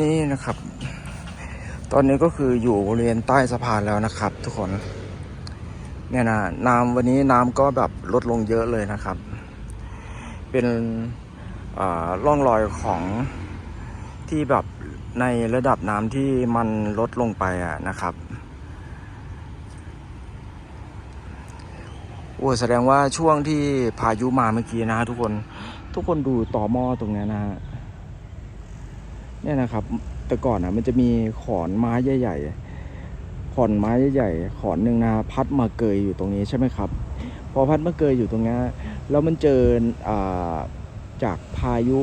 นี่นะครับ ตอนนี้ก็คืออยู่บริเวณใต้สะพานแล้วนะครับ ทุกคน เนี่ยนะน้ำวันนี้น้ำก็แบบลดลงเยอะเลยนะครับ เป็นร่องรอยของที่แบบในระดับน้ำที่มันลดลงไปอะนะครับโอ้แสดงว่าช่วงที่พายุมาเมื่อกี้นะฮะทุกคนทุกคนดูต่อหม้อตรงนี้นะฮะ เนี่ยนะครับ แต่ก่อนอะมันจะมีขอนไม้ใหญ่ๆขอนไม้ใหญ่ๆขอนหนึ่งนะพัดมาเกยอยู่ตรงนี้ใช่ไหมครับ พอพัดมาเกยอยู่ตรงนี้แล้วมันเจอจากพายุ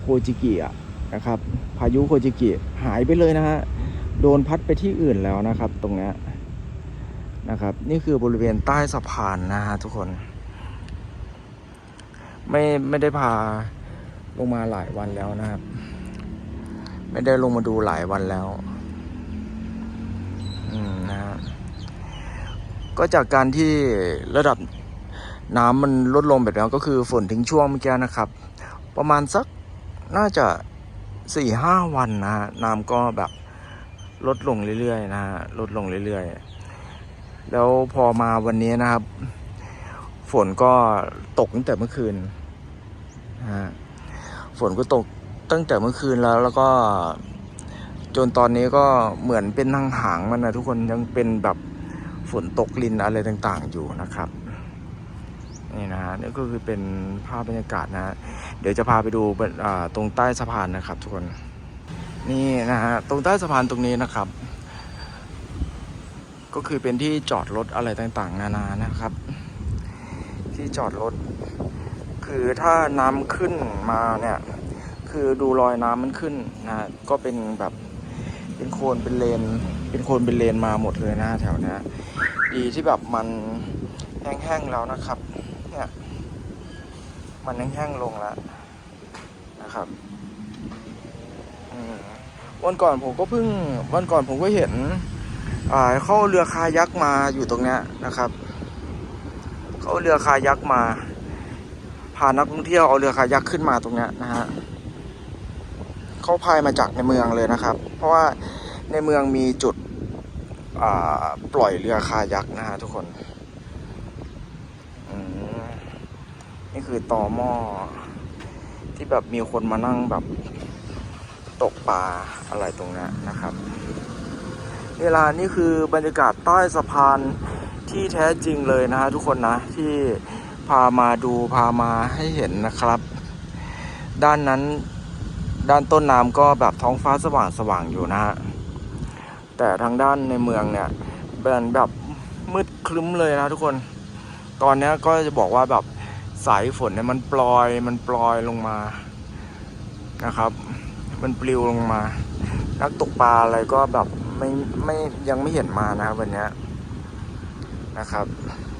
โคจิกิอะนะครับ พายุโคจิกิหายไปเลยนะฮะโดนพัดไปที่อื่นแล้วนะครับ ตรงนี้นะครับ นี่คือบริเวณใต้สะพานนะฮะทุกคน ไม่ไม่ได้พาลงมาหลายวันแล้วนะครับ ไม่ได้ลงมาดูหลายวันแล้ว อืมนะฮะก็จากการที่ระดับน้ำมันลดลงแบบนี้ก็คือฝนทิ้งช่วงเมื่อกี้นะครับ ประมาณสักน่าจะสี่ห้าวันนะฮะน้ำก็แบบลดลงเรื่อยๆนะฮะลดลงเรื่อยๆ แล้วพอมาวันนี้นะครับ ฝนก็ตกตั้งแต่เมื่อคืนนะฮะฝนก็ตก ตั้งแต่เมื่อคืนแล้วแล้วก็จนตอนนี้ก็เหมือนเป็นทางหางมันนะทุกคนยังเป็นแบบฝนตกลินอะไรต่างๆอยู่นะครับนี่นะฮะนี่ก็คือเป็นภาพบรรยากาศนะฮะเดี๋ยวจะพาไปดูตรงใต้สะพานนะครับ ทุกคนนี่นะฮะตรงใต้สะพานตรงนี้นะครับ ก็คือเป็นที่จอดรถอะไรต่างๆ นานานะครับ ที่จอดรถ คือถ้าน้ำขึ้นมาเนี่ย คือดูรอยน้ำมันขึ้นนะก็เป็นแบบเป็นโคลนเป็นเลน เป็นโคลนเป็นเลนมาหมดเลยนะแถวนี้ดีที่แบบมันแห้งๆแล้วนะครับ เนี่ยมันแห้งๆลงแล้วนะครับวันก่อนผมก็เพิ่งวันก่อนผมก็เห็นเข้าเรือคายักมาอยู่ตรงเนี้ยนะครับ เข้าเรือคายักมาพานักท่องเที่ยวเอาเรือคายักขึ้นมาตรงเนี้ยนะฮะ เขาพายมาจากในเมืองเลยนะครับ เพราะว่าในเมืองมีจุดปล่อยเรือคายักนะฮะทุกคนนี่คือต่อหม้อที่แบบมีคนมานั่งแบบตกปลาอะไรตรงนี้ยนะครับ เวลานี่คือบรรยากาศใต้สะพานที่แท้จริงเลยนะฮะทุกคนนะที่พามาดูพามาให้เห็นนะครับ ด้านนั้น ด้านต้นน้ำก็แบบท้องฟ้าสว่างสว่างอยู่นะฮะ แต่ทางด้านในเมืองเนี่ยเป็นแบบมืดครึ้มเลยนะทุกคน ตอนนี้ก็จะบอกว่าแบบสายฝนเนี่ยมันปลอยมันปลอยลงมานะครับ มันปลิวลงมา นักตกปลาอะไรก็แบบไม่ไม่ยังไม่เห็นมานะวันนี้นะครับ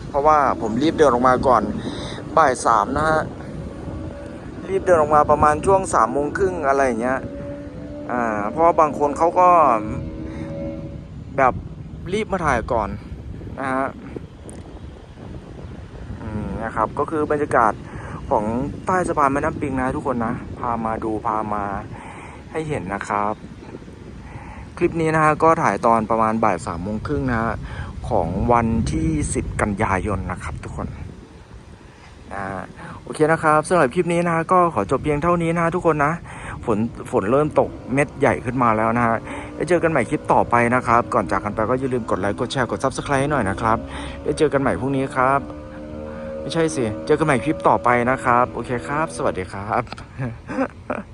เพราะว่าผมรีบเดินออกมาก่อนบ่ายสามนะฮะ รีบเดินออกมาประมาณช่วงสามโมงครึ่งอะไรอย่างเงี้ยอ่าเพราะว่าบางคนเขาก็แบบรีบมาถ่ายก่อนนะฮะอืมนะครับก็คือบรรยากาศของใต้สะพานแม่น้ำปิงนะทุกคนนะ พามาดูพามาให้เห็นนะครับ คลิปนี้นะฮะก็ถ่ายตอนประมาณบ่ายสามโมงครึ่งนะฮะของวันที่สิบกันยายนนะครับทุกคนอ่า โอเคนะครับสำหรับคลิปนี้นะก็ขอจบเพียงเท่านี้นะทุกคนนะ ฝนฝนเริ่มตกเม็ดใหญ่ขึ้นมาแล้วนะฮะได้เจอกันใหม่คลิปต่อไปนะครับ ก่อนจากกันไปก็อย่าลืมกดไลค์กดแชร์กด subscribe ให้หน่อยนะครับได้เจอกันใหม่พรุ่งนี้ครับ ไม่ใช่สิ เจอกันใหม่คลิปต่อไปนะครับ โอเคครับ สวัสดีครับ